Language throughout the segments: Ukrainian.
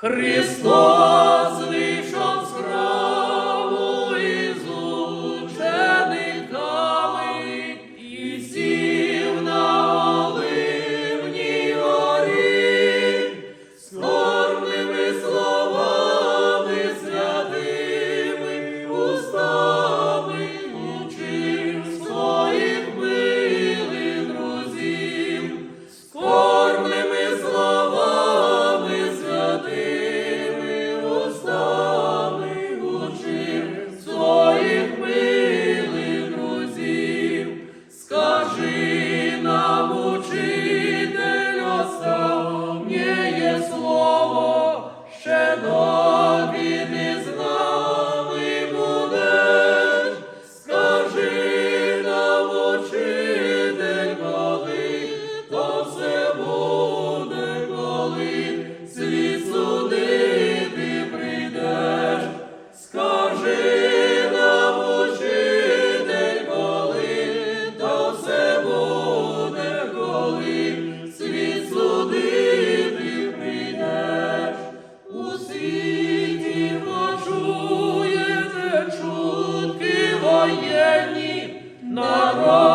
Христос. на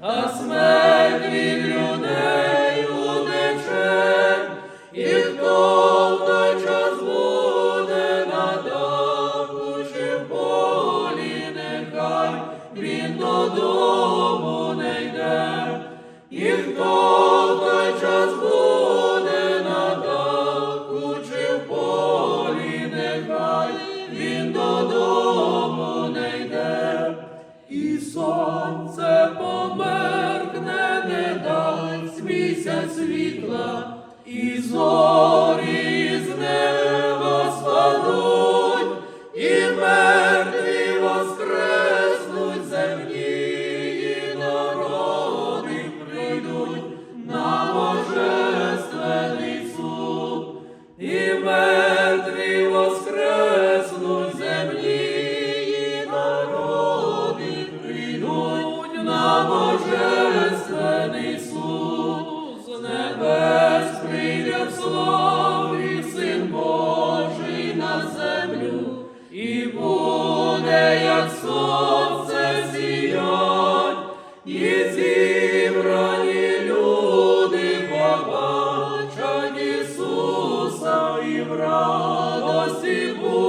Asma і зорі з і мертві воскреснуть земні народи прийдуть на божественний суд, і мертві воскреснуть земні народи прийдуть на божественний суд в син Божий на землю, і буде, як сонце сіять, і зібрані люди побачать Ісуса і в радості будуть.